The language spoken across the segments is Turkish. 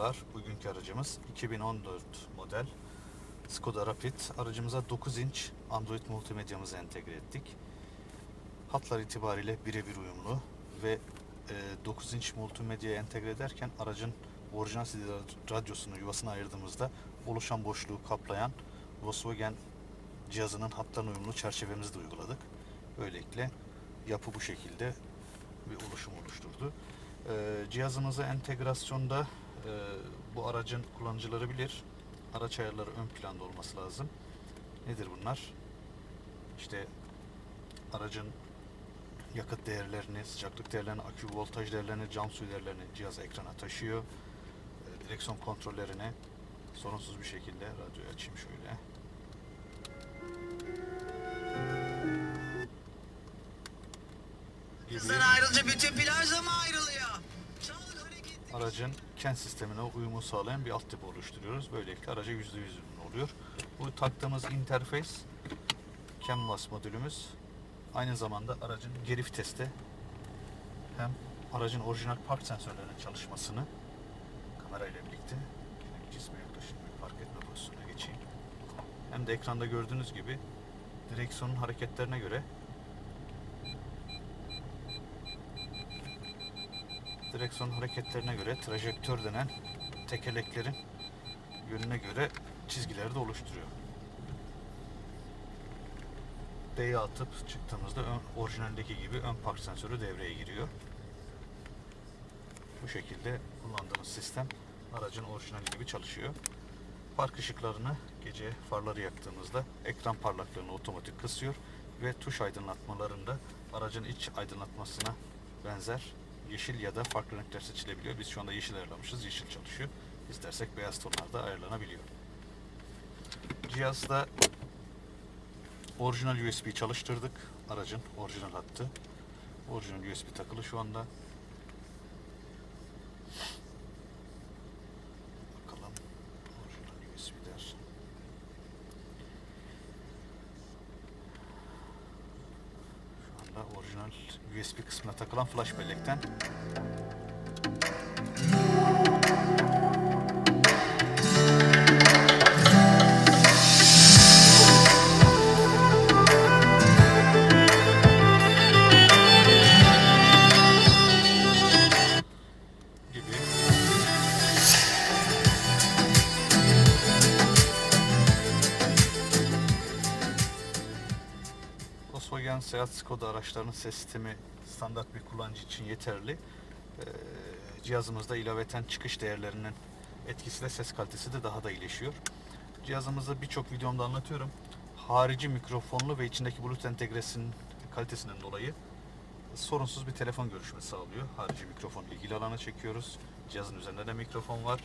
Merhabalar. Bugünkü aracımız 2014 model Skoda Rapid. Aracımıza 9 inç Android multimedyamızı entegre ettik. Hatlar itibariyle birebir uyumlu ve e, 9 inç multimedyayı entegre ederken aracın orijinal CD radyosunu yuvasına ayırdığımızda oluşan boşluğu kaplayan Volkswagen cihazının hatlarına uyumlu çerçevemizi de uyguladık. Böylelikle yapı bu şekilde bir oluşum oluşturdu. Ee, cihazımıza entegrasyonda e, bu aracın kullanıcıları bilir. Araç ayarları ön planda olması lazım. Nedir bunlar? İşte aracın yakıt değerlerini, sıcaklık değerlerini, akü voltaj değerlerini, cam suyu değerlerini cihaz ekrana taşıyor. Ee, direksiyon kontrollerini sorunsuz bir şekilde radyoyu açayım şöyle. Kızdan ayrılınca bütün plaj da mı ayrılıyor? Aracın kent sistemine uyumu sağlayan bir altyapı oluşturuyoruz. Böylelikle araca %100 ürün oluyor. Bu taktığımız interface CANVAS modülümüz aynı zamanda aracın geri viteste hem aracın orijinal park sensörlerinin çalışmasını kamerayla birlikte yine bir cisme yaklaşık park etme pozisyonuna geçeyim. Hem de ekranda gördüğünüz gibi direksiyonun hareketlerine göre direksiyon hareketlerine göre trajektör denen tekerleklerin yönüne göre çizgileri de oluşturuyor. D'ye atıp çıktığımızda ön, orijinaldeki gibi ön park sensörü devreye giriyor. Bu şekilde kullandığımız sistem aracın orijinali gibi çalışıyor. Park ışıklarını gece farları yaktığımızda ekran parlaklığını otomatik kısıyor ve tuş aydınlatmalarında aracın iç aydınlatmasına benzer yeşil ya da farklı renkler seçilebiliyor. Biz şu anda yeşil ayarlamışız. Yeşil çalışıyor. İstersek beyaz tonlarda ayarlanabiliyor. Cihazda orijinal USB çalıştırdık. Aracın orijinal hattı. Orijinal USB takılı şu anda. Bakalım. Orijinal USB'ler. Şu anda orijinal USB kısmına takılan flash bellekten Volkswagen Seat Skoda araçlarının ses sistemi standart bir kullanıcı için yeterli. Ee, cihazımızda ilaveten çıkış değerlerinin etkisiyle ses kalitesi de daha da iyileşiyor. Cihazımızda birçok videomda anlatıyorum. Harici mikrofonlu ve içindeki Bluetooth entegresinin kalitesinden dolayı sorunsuz bir telefon görüşmesi sağlıyor. Harici mikrofon ilgili alana çekiyoruz. Cihazın üzerinde de mikrofon var.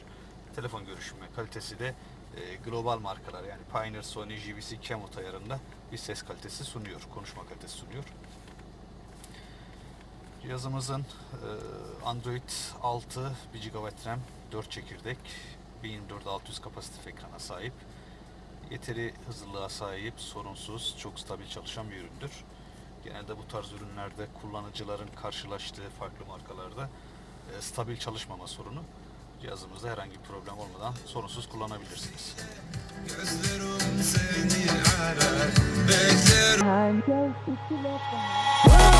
Telefon görüşme kalitesi de e, global markalar yani Pioneer, Sony, JVC, Kemot ayarında bir ses kalitesi sunuyor. Konuşma kalitesi sunuyor. Cihazımızın e, Android 6 1 GB RAM 4 çekirdek 1024 600 kapasitif ekrana sahip. Yeteri hızlılığa sahip, sorunsuz, çok stabil çalışan bir üründür. Genelde bu tarz ürünlerde kullanıcıların karşılaştığı farklı markalarda e, stabil çalışmama sorunu cihazımızda herhangi bir problem olmadan sorunsuz kullanabilirsiniz. time. Yes, it's enough.